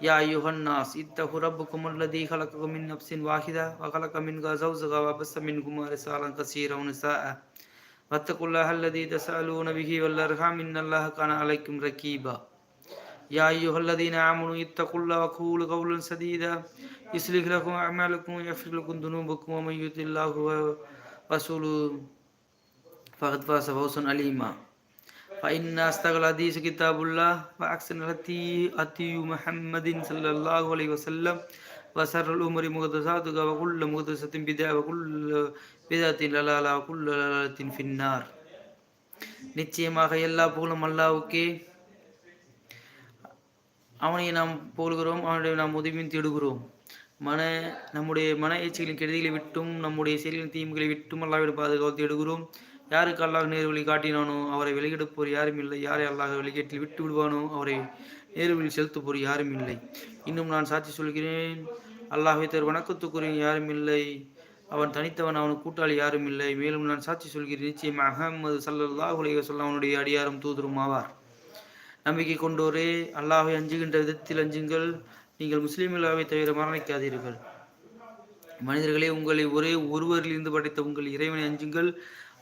يا أيها الناس إتقوا ربكم الذي خلقكم من نفس واحدة وخلق منها زوجها وبث منهما رسالا كثيرا ونساء. واتقوا الله الذي تسألون به والأرحام إن الله كان عليكم رقيبا يا أيها الذين آمنوا إتقوا الله وقولوا قولا سديدا. يصلح لكم أعمالكم ويغفر لكم ذنوبكم ومن يطع الله ورسوله فقد فاز فوزا عليما. فإن أصدق الحديث كتاب الله وأحسن الهدي هدي محمد صلى الله عليه وسلم وشر الأمور محدثاتها وكل محدثة بدعة وكل بدعة ضلالة وكل ضلالة في النار நிச்சயமாக எல்லா புகழும் அல்லாவுக்கே அவனை நாம் புகழ்கிறோம் அவனுடைய நாம் உதவியும் தேடுகிறோம் மன நம்முடைய மன எச்சைகளின் கெடுதிகளை விட்டும் நம்முடைய செயல்களின் தீமைகளை விட்டும் அல்லாவிட பாதுகாத்து தேடுகிறோம் யாருக்கு அல்லாஹ் நேர் வழி காட்டினானோ அவரை வெளியெடுப்போர் யாரும் இல்லை. யாரை அல்லாஹ் வெளியேற்றில் விட்டு விடுவானோ அவரை நேர்வழியில் செலுத்துப்போர் யாரும் இல்லை. இன்னும் நான் சாட்சி சொல்கிறேன் அல்லாஹை தர் வணக்கத்துக்குரிய யாரும் இல்லை. அவன் தனித்தவன் அவன் கூட்டாளி யாரும் இல்லை. மேலும் நான் சாட்சி சொல்கிறேன் நிச்சயம் அகமது சல்லல்லாஹ் உலக அவனுடைய அடியாரும் தூதரும் ஆவார். நம்பிக்கை கொண்டோரே அல்லாஹை அஞ்சுகின்ற விதத்தில் அஞ்சுங்கள். நீங்கள் முஸ்லீம்களாவை தவிர மரணிக்காதீர்கள். மனிதர்களே உங்களை ஒரே ஒருவரிலிருந்து படைத்த உங்கள் இறைவனை அஞ்சுங்கள்.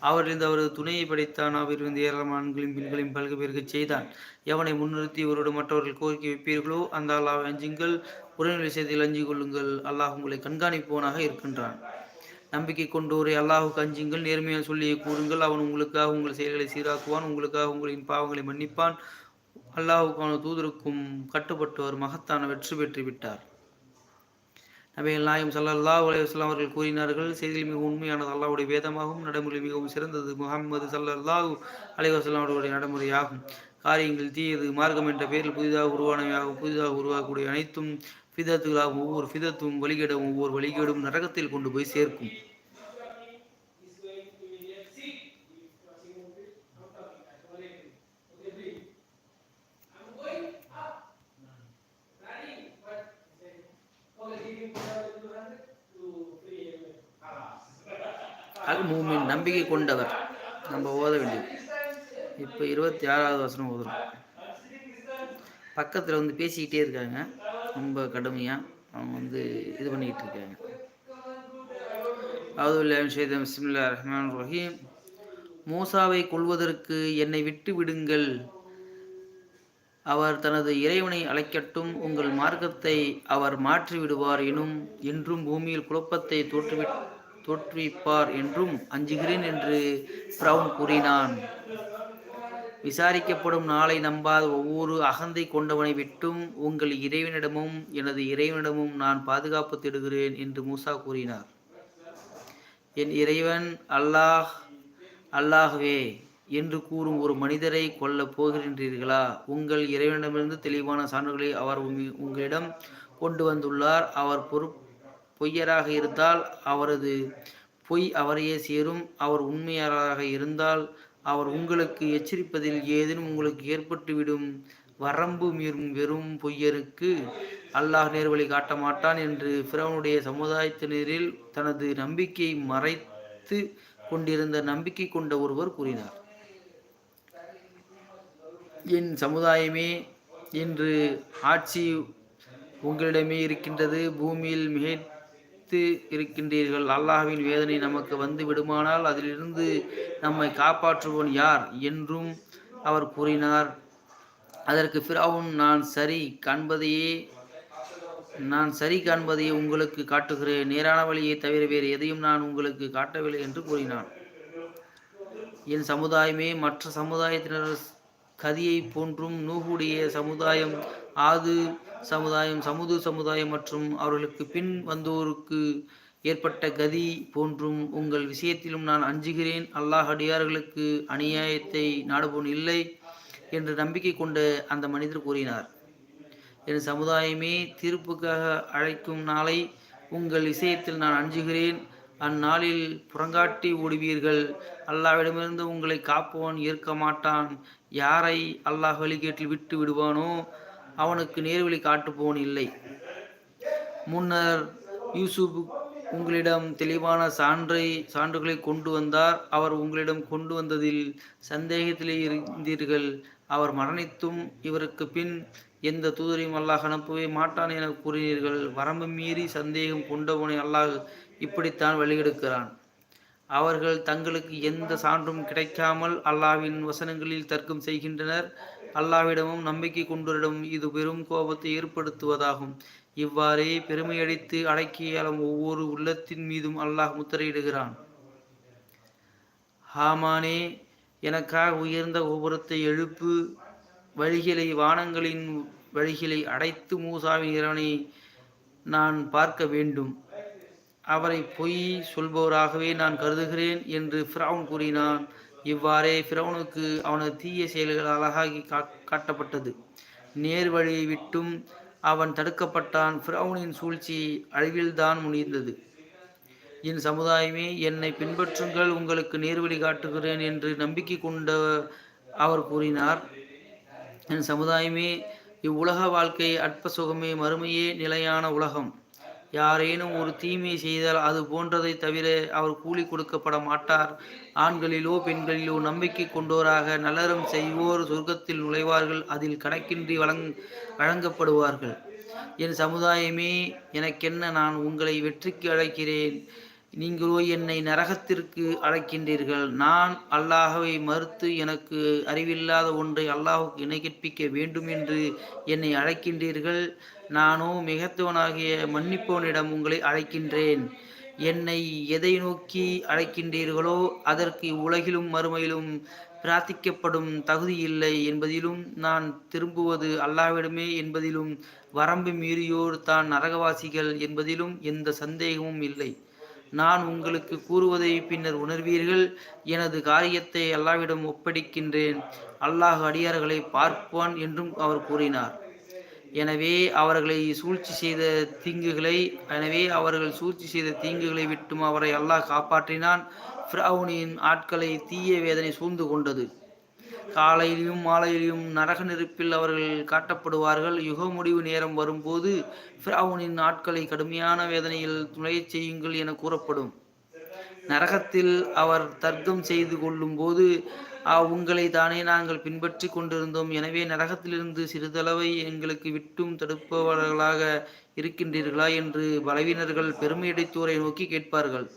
அவரிலிருந்து அவரது துணையை படைத்தான். அவரிலிருந்து ஏராளமான ஆண்களையும் பெண்களையும் பல்க பேருக்கு செய்தான். எவனை முன்னிறுத்தி இவரோடு மற்றவர்கள் கோரிக்கை வைப்பீர்களோ அந்த அல்லாஹ் அஞ்சுங்கள். உறநிலை செய்தியில் அஞ்சு கொள்ளுங்கள். அல்லாஹ் உங்களை கண்காணிப்பவனாக இருக்கின்றான். நம்பிக்கை கொண்டோரை அல்லாஹுக்கு அஞ்சுங்கள். நேர்மையாக சொல்லியை கூறுங்கள். அவன் உங்களுக்காக உங்கள் செயல்களை சீராக்குவான். உங்களுக்காக உங்களின் பாவங்களை மன்னிப்பான். அல்லாஹுக்கான தூதருக்கும் கட்டுப்பட்டவர் மகத்தான வெற்றி பெற்று விட்டார். நபிகள் நாயம் சல்லல்லா உலகம் அவர்கள் கூறினார்கள் செய்தியில் மிக உண்மையானது அல்லாவுடைய வேதமாகவும் நடைமுறை மிகவும் சிறந்தது. முகமது சல்லல்லாஹு அலைவாஸ்லாம் அவர்களுடைய நடைமுறையாகும். காரியங்கள் தீயது மார்க்கம் என்ற பெயரில் புதிதாக உருவானவையாகவும் புதிதாக உருவாகக்கூடிய அனைத்தும் ஃபிதத்துகளாகவும் ஒவ்வொரு ஃபிதத்தும் வழிகேடும் ஒவ்வொரு வழிகேடும் நரகத்தில் கொண்டு போய் சேர்க்கும். அல் நம்பிக்கை கொண்டவர். நம்ம ஓத வேண்டியது. இப்போ இருபத்தி ஆறாவது வசனம் ஓதுறோம். பக்கத்தில் வந்து பேசிக்கிட்டே இருக்காங்க. ரொம்ப கடுமையாக அவங்க வந்து இது பண்ணிக்கிட்டு இருக்காங்க. அவுதுல்லா பிஸ்மில்லா ரஹ்மான் ரஹீம். மூசாவை கொள்வதற்கு என்னை விட்டு விடுங்கள். அவர் தனது இறைவனை அழைக்கட்டும். உங்கள் மார்க்கத்தை அவர் மாற்றி விடுவார் எனும் என்றும் பூமியில் குழப்பத்தை தோற்றுவி தோற்றுவிப்பார் என்றும் அஞ்சுகிறேன் என்று பிரவுன் கூறினான். விசாரிக்கப்படும் நாளை நம்பாத ஒவ்வொரு அகந்தை கொண்டவனை விட்டும் உங்கள் இறைவனிடமும் எனது இறைவனிடமும் நான் பாதுகாப்பு தேடுகிறேன் என்று மூசா கூறினார். என் இறைவன் அல்லாஹ் அல்லாஹ்வே என்று கூறும் ஒரு மனிதரை கொல்லப் போகின்றீர்களா? உங்கள் இறைவனிடமிருந்து தெளிவான சான்றுகளை அவர் உங்களிடம் கொண்டு வந்துள்ளார். அவர் பொறுப்பு பொய்யராக இருந்தால் அவரது பொய் அவரையே சேரும். அவர் உண்மையாளராக இருந்தால் அவர் உங்களுக்கு எச்சரிப்பதில் ஏதேனும் உங்களுக்கு ஏற்பட்டுவிடும். வரம்பு மீறும் வெறும் பொய்யருக்கு அல்லாஹ் நேர்வழி காட்ட மாட்டான் என்று பிறவனுடைய சமுதாயத்தினரில் தனது நம்பிக்கையை மறைத்து கொண்டிருந்த நம்பிக்கை கொண்ட ஒருவர் கூறினார். என் சமுதாயமே இன்று ஆட்சி உங்களிடமே இருக்கின்றது. பூமியில் சிந்தித்து இருக்கின்றீர்கள். அல்லாஹ்வின் வேதனை நமக்கு வந்து விடுமானால் அதிலிருந்து நம்மை காப்பாற்றுவோன் யார் என்றும் அவர் கூறினார். அதற்கு பிறவும் நான் சரி காண்பதையே நான் சரி காண்பதையே உங்களுக்கு காட்டுகிறேன். நேரான வழியை தவிர வேறு எதையும் நான் உங்களுக்கு காட்டவில்லை என்று கூறினான். என் சமுதாயமே மற்ற சமுதாயத்தினர் கதியை போன்றும் நூகுடைய சமுதாயம் ஆது சமுதாயம் சமுது சமுதாயம் மற்றும் அவர்களுக்கு பின் வந்தோருக்கு ஏற்பட்ட கதி போன்றும் உங்கள் விஷயத்திலும் நான் அஞ்சுகிறேன். அல்லாஹ் அடியார்களுக்கு அநியாயத்தை நாடுபோன் இல்லை என்று நம்பிக்கை கொண்ட அந்த மனிதர் கூறினார். என் சமுதாயமே தீர்ப்புக்காக அழைக்கும் நாளை உங்கள் விஷயத்தில் நான் அஞ்சுகிறேன். அந்நாளில் புறங்காட்டி ஓடுவீர்கள். அல்லாவிடமிருந்து உங்களை காப்பவன் ஏற்க மாட்டான். யாரை அல்லாஹ் வழிகேட்டில் விட்டு விடுவானோ அவனுக்கு நேர்வழி காட்டுப்போன் இல்லை. முன்னர் யூசுப் உங்களிடம் தெளிவான சான்றை சான்றுகளை கொண்டு வந்தார். அவர் உங்களிடம் கொண்டு வந்ததில் சந்தேகத்திலே இருந்தீர்கள். அவர் மரணித்தும் இவருக்கு பின் எந்த தூதரையும் அல்லாஹ் அனுப்பவே மாட்டான் என கூறினீர்கள். வரம்பு மீறி சந்தேகம் கொண்டவனை அல்லாஹ் இப்படித்தான் வழியெடுக்கிறான் அவர்கள் தங்களுக்கு எந்த சான்றும் கிடைக்காமல் அல்லாவின் வசனங்களில் தர்க்கம் செய்கின்றனர். அல்லாவிடமும் நம்பிக்கை கொண்டவரிடம் இது பெரும் கோபத்தை ஏற்படுத்துவதாகும். இவ்வாறே பெருமையடித்து அடக்கியாலும் ஒவ்வொரு உள்ளத்தின் மீதும் அல்லாஹ் முத்திரையிடுகிறான். ஹாமானே எனக்காக உயர்ந்த கோபுரத்தை எழுப்பு வழிகளை வானங்களின் வழிகளை அடைத்து மூசாவின் இறைவனை நான் பார்க்க வேண்டும். அவரை பொய் சொல்பவராகவே நான் கருதுகிறேன் என்று ஃபிரவுன் கூறினான். இவ்வாறே ஃபிரவுனுக்கு அவனது தீய செயல்கள் அழகாகி காட்டப்பட்டது. நேர் வழியை விட்டும் அவன் தடுக்கப்பட்டான். ஃபிரவுனின் சூழ்ச்சி அழிவில்தான் முடிந்தது. என் சமுதாயமே என்னை பின்பற்றுங்கள் உங்களுக்கு நேர்வழி காட்டுகிறேன் என்று நம்பிக்கை கொண்ட அவர் கூறினார். என் சமுதாயமே இவ்வுலக வாழ்க்கை அற்ப சுகமே மறுமையே நிலையான உலகம். யாரேனும் ஒரு தீமை செய்தால் அது போன்றதை தவிர அவர் கூலி கொடுக்கப்பட மாட்டார். ஆண்களிலோ பெண்களிலோ நம்பிக்கை கொண்டோராக நலரும் செய்வோர் சொர்க்கத்தில் நுழைவார்கள் அதில் கணக்கின்றி வழங் வழங்கப்படுவார்கள். என் சமுதாயமே எனக்கென்ன நான் உங்களை வெற்றிக்கு அழைக்கிறேன்? நீங்களோ என்னை நரகத்திற்கு அழைக்கின்றீர்கள். நான் அல்லாஹவை மறுத்து எனக்கு அறிவில்லாத ஒன்றை அல்லாஹுக்கு இணை கற்பிக்க வேண்டும் என்று என்னை அழைக்கின்றீர்கள். நானோ மிகத்தவனாகிய மன்னிப்பவனிடம் உங்களை அழைக்கின்றேன். என்னை எதை நோக்கி அழைக்கின்றீர்களோ அதற்கு உலகிலும் மறுமையிலும் பிரார்த்திக்கப்படும் தகுதி இல்லை என்பதிலும் நான் திரும்புவது அல்லாவிடமே என்பதிலும் வரம்பு மீறியோர் தான் நரகவாசிகள் என்பதிலும் எந்த சந்தேகமும் இல்லை. நான் உங்களுக்கு கூறுவதை பின்னர் உணர்வீர்கள். எனது காரியத்தை அல்லாவிடம் ஒப்படைக்கின்றேன். அல்லாஹ் அடியார்களை பார்ப்பான் என்றும் அவர் கூறினார். எனவே அவர்களை சூழ்ச்சி செய்த தீங்குகளை எனவே அவர்கள் சூழ்ச்சி செய்த தீங்குகளை விட்டும் அவரை அல்லாஹ் காப்பாற்றினான். ஃப்ரௌனின் ஆட்களை தீய வேதனை சூழ்ந்து கொண்டது. காலையிலும் மாலையிலும் நரக நெருப்பில் அவர்கள் காட்டப்படுவார்கள். யுக முடிவு நேரம் வரும்போது ஃபிராவுனின் ஆட்களை கடுமையான வேதனையில் துணையச் செய்யுங்கள் என கூறப்படும். நரகத்தில் அவர் தர்க்கம் செய்து கொள்ளும் போது உங்களை தானே நாங்கள் பின்பற்றி கொண்டிருந்தோம். எனவே நரகத்திலிருந்து சிறிதளவை எங்களுக்கு விட்டும் தடுப்பவர்களாக இருக்கின்றீர்களா? என்று பலவீனர்கள் பெருமையடைத்தோரை நோக்கி கேட்பார்கள்.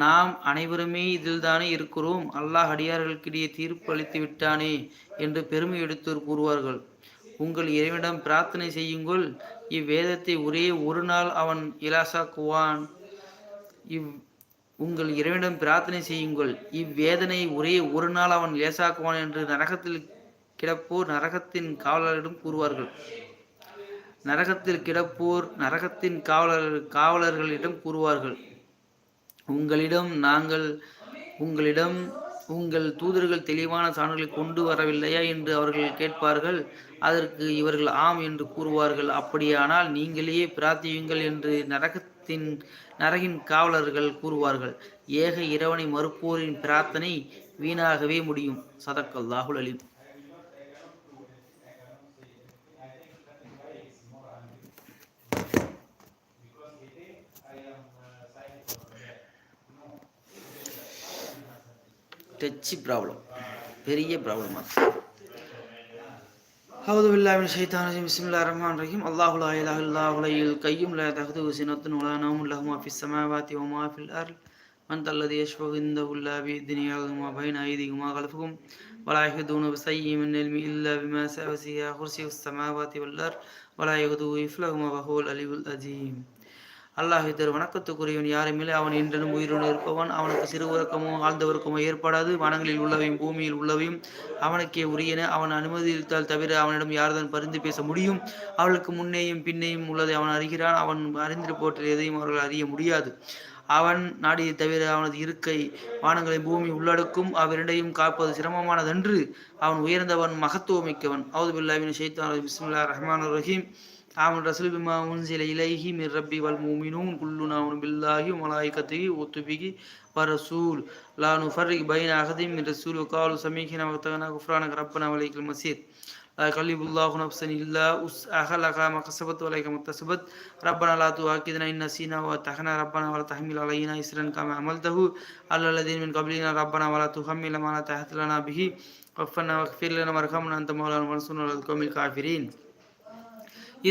நாம் அனைவருமே இதில்தானே இருக்கிறோம். அல்லாஹ் அடியார்களுக்கிடையே தீர்ப்பு அளித்து விட்டானே என்று பெருமை எடுத்தோர் கூறுவார்கள். உங்கள் இறைவனிடம் பிரார்த்தனை செய்யுங்கள். இவ்வேதத்தை ஒரே ஒரு நாள் அவன் இலாசாக்குவான். இவ் உங்கள் இறைவனிடம் பிரார்த்தனை செய்யுங்கள். இவ்வேதனை ஒரே ஒரு நாள் அவன் லேசாக்குவான் என்று நரகத்தில் கிடப்போர் நரகத்தின் காவலரிடம் கூறுவார்கள். நரகத்தில் கிடப்போர் நரகத்தின் காவலர் காவலர்களிடம் கூறுவார்கள். உங்களிடம் நாங்கள் உங்களிடம் உங்கள் தூதர்கள் தெளிவான சான்றுகளை கொண்டு வரவில்லையா என்று அவர்கள் கேட்பார்கள். அதற்கு இவர்கள் ஆம் என்று கூறுவார்கள். அப்படியானால் நீங்களே பிரார்த்தியுங்கள் என்று நரகத்தின் நரகின் காவலர்கள் கூறுவார்கள். ஏக இறைவனை மறுப்போரின் பிரார்த்தனை வீணாகவே முடியும். சதக்கல் அலீம். டச்சு ப்ராப்ளம் பெரிய ப்ராப்ளம் أعوذ بالله من الشيطان الرجيم بسم الله الرحمن الرحيم الله لا إله إلا الله الحي القيوم لا تأخذه سنة ولا نوم له ما في السماوات وما في الأرض من ذا الذي يشفع عنده إلا بإذنه يعلم ما بين أيديهم وما خلفهم ولا يحيطون بشيء من علم إلا بما سعى وسع كرسيه السماوات والأرض ولا يغدو حفظهما وهو العلي العظيم அல்லாஹ் தரு வணக்கத்துக்குரியவன். யாருமில்லை அவன் என்றனும் உயிருடன் இருப்பவன். அவனுக்கு சிறு உறக்கமோ ஆழ்ந்த உறக்கமோ ஏற்படாது. வனங்களில் உள்ளவையும் பூமியில் உள்ளவையும் அவனுக்கே உரியன. அவன் அனுமதித்தால் தவிர அவனிடம் யார்தான் பரிந்து பேச முடியும்? அவளுக்கு முன்னேயும் பின்னேயும் உள்ளதை அவன் அறிகிறான். அவன் அறிந்து போற்ற எதையும் அவர்கள் அறிய முடியாது. அவன் நாடியை தவிர அவனது இருக்கை வானங்களை பூமி உள்ளடக்கும். அவரிடையும் காப்பது சிரமமானதன்று. அவன் உயர்ந்தவன் மகத்துவமிக்கவன். அவுதுபில்லாவின் ஷைத்தான் பிஸ்மில்லா ரஹ்மான் ரஹீம் آمن الرسول بما أنزل إليه من ربي والمؤمنون كلنا آمن بالله وملائكته وكتبه ورسول لا نفرق بين أحد من رسول. وقالوا سمعنا وأطعنا غفرانك ربنا وإليك المصير. لا يكلف الله نفسا إلا وسعها. لها ما كسبت وعليها ما اكتسبت. ربنا لا تؤاخذنا إن نسينا وأطعنا ربنا ولا تحمل علينا إسرا كما عملته على الذين من قبلنا. ربنا ولا تحمل ما لا طاقة لنا به. وفنا واغفر لنا وارحمنا. أنت مولانا وانصرنا على القوم الكافرين.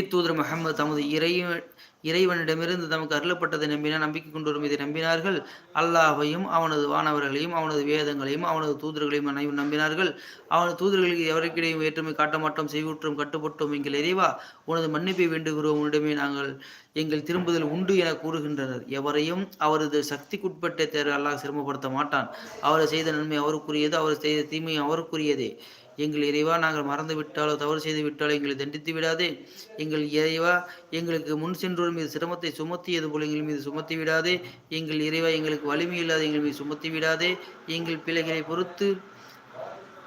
இத்தூதர் முகமது தமது இறைவன் இறைவனிடமிருந்து தமக்கு அருளப்பட்டதை நம்பினார் நம்பிக்கை கொண்டு இதை நம்பினார்கள். அல்லாஹையும் அவனது வானவர்களையும் அவனது வேதங்களையும் அவனது தூதர்களையும் அனைவரும் நம்பினார்கள். அவனது தூதர்களுக்கு எவருக்கிடையும் வேற்றுமை காட்ட மாட்டோம் செய்வுற்றோம் கட்டுப்பட்டோம் எங்கள் இறைவா உனது மன்னிப்பை வேண்டுகிறோம். உன்னிடமே நாங்கள் எங்கள் திரும்புதல் உண்டு என கூறுகின்றனர். எவரையும் அவரது சக்திக்குட்பட்ட தேர்வு அல்லாஹ் சிரமப்படுத்த மாட்டான். அவர் செய்த நன்மை அவருக்குரியது அவர் செய்த தீமை அவருக்குரியதே. எங்கள் இறைவா நாங்கள் மறந்து விட்டாலோ தவறு செய்து விட்டாலோ எங்களை தண்டித்து விடாதே. எங்கள் இறைவா எங்களுக்கு முன் சென்றோர் மீது சிரமத்தை சுமத்தியது போல எங்கள் மீது சுமத்தி விடாதே. எங்கள் இறைவா எங்களுக்கு வலிமை இல்லாத எங்கள் மீது சுமத்தி விடாதே. எங்கள் பிள்ளைகளை பொறுத்து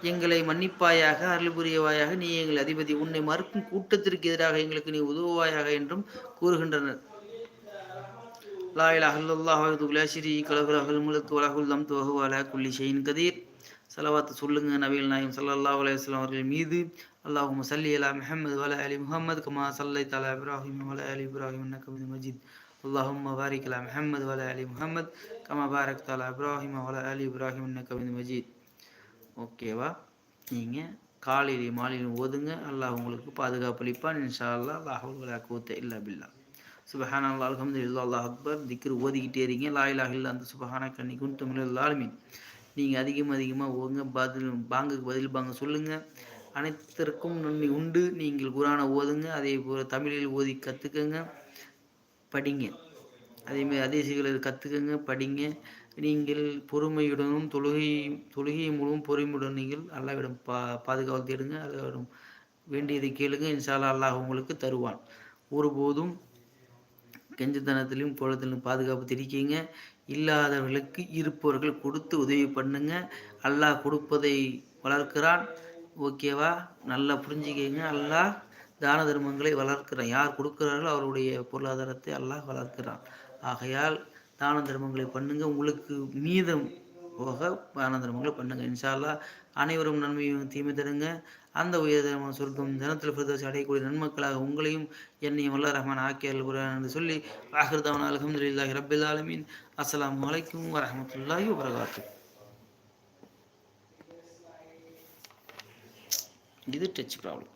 எங்களை மன்னிப்பாயாக அருள் புரியவாயாக நீ எங்கள் அதிபதி. உன்னை மறுக்கும் கூட்டத்திற்கு எதிராக எங்களுக்கு நீ உதவுவாயாக என்றும் கூறுகின்றனர். லா இலாஹ இல்லல்லாஹ் வஹ்தஹு லா ஷரீக லஹு லஹுல் முல்கு குல்லி கதீர். செலவாத்து சொல்லுங்க நபீல் நாயம் சல்லா அலையம் அவர்கள் மீது. அல்லாஹும் சல்லி அலா மெஹமது வல அலி முஹம்மது கமா சல்லை தலா இப்ராஹிம் வல அலி இப்ராஹிம் நக்கமிது மஜித். அல்லாஹும் பாரிக் அலா மெஹமது வல அலி முஹம்மது கமா பாரக் தலா இப்ராஹிம் வல அலி இப்ராஹிம் நக்கமிது மஜித். ஓகேவா நீங்கள் காலையிலையும் மாலையிலும் ஓதுங்க. அல்லாஹ் உங்களுக்கு பாதுகாப்பு அளிப்பான். இன்ஷா அல்லா அல்லாஹுல் கூத்த இல்லா பில்லா. சுபஹான் அல்லா அலமது இல்லா அல்லாஹ் அக்பர். திக்ரு ஓதிக்கிட்டே இருக்கீங்க. லாயிலாக இல்லை அந்த சுபஹான கண்ணி குன் தமிழ் நீங்கள் அதிகமாக அதிகமாக ஓங்க பதில் பாங்குக்கு பதில் பாங்க சொல்லுங்கள் அனைத்திற்கும் நன்மை உண்டு. நீங்கள் குரானை ஓதுங்க அதே போல் தமிழில் ஓதி கற்றுக்கங்க படிங்க. அதேமாதிரி அதிசயங்களை கற்றுக்கங்க படிங்க. நீங்கள் பொறுமையுடனும் தொழுகை தொழுகை மூலம் பொறுமையுடன் நீங்கள் அல்லாவிடம் பா பாதுகாவல் தேடுங்க அல்லாவிடம் வேண்டியதை கேளுங்க. இன்ஷால்லா அல்லாஹ் உங்களுக்கு தருவான். ஒருபோதும் கெஞ்சத்தனத்திலும் கோலத்திலும் பாதுகாப்பு தெரிவிக்கிங்க. இல்லாதவர்களுக்கு இருப்பவர்கள் கொடுத்து உதவி பண்ணுங்க. அல்லாஹ் கொடுப்பதை வளர்க்கிறான். ஓகேவா நல்லா புரிஞ்சுக்கிங்க. அல்லாஹ் தான தர்மங்களை வளர்க்கிறான். யார் கொடுக்குறார்களோ அவருடைய பொருளாதாரத்தை அல்லாஹ் வளர்க்கிறான். ஆகையால் தான தர்மங்களை பண்ணுங்க. உங்களுக்கு மீதம் போக தான தர்மங்களை பண்ணுங்க. இன்ஷால்லா அனைவரும் நன்மையும் தீமை தருங்க. அந்த உயர்தரமான சொர்க்கம் ஜனத்தில் பிரதோஷம் அடையக்கூடிய நன்மக்களாக உங்களையும் என்னையும் வல்ல ரஹ்மான் ஆக்கியல் என்று சொல்லி ஆஹிர்தவன் அலமதுல்லாஹி ரபில் ஆலமீன். அஸ்லாம் வலைக்கும் வரமத்துல்லாஹி வரகாத்து இது டச் ப்ராப்ளம்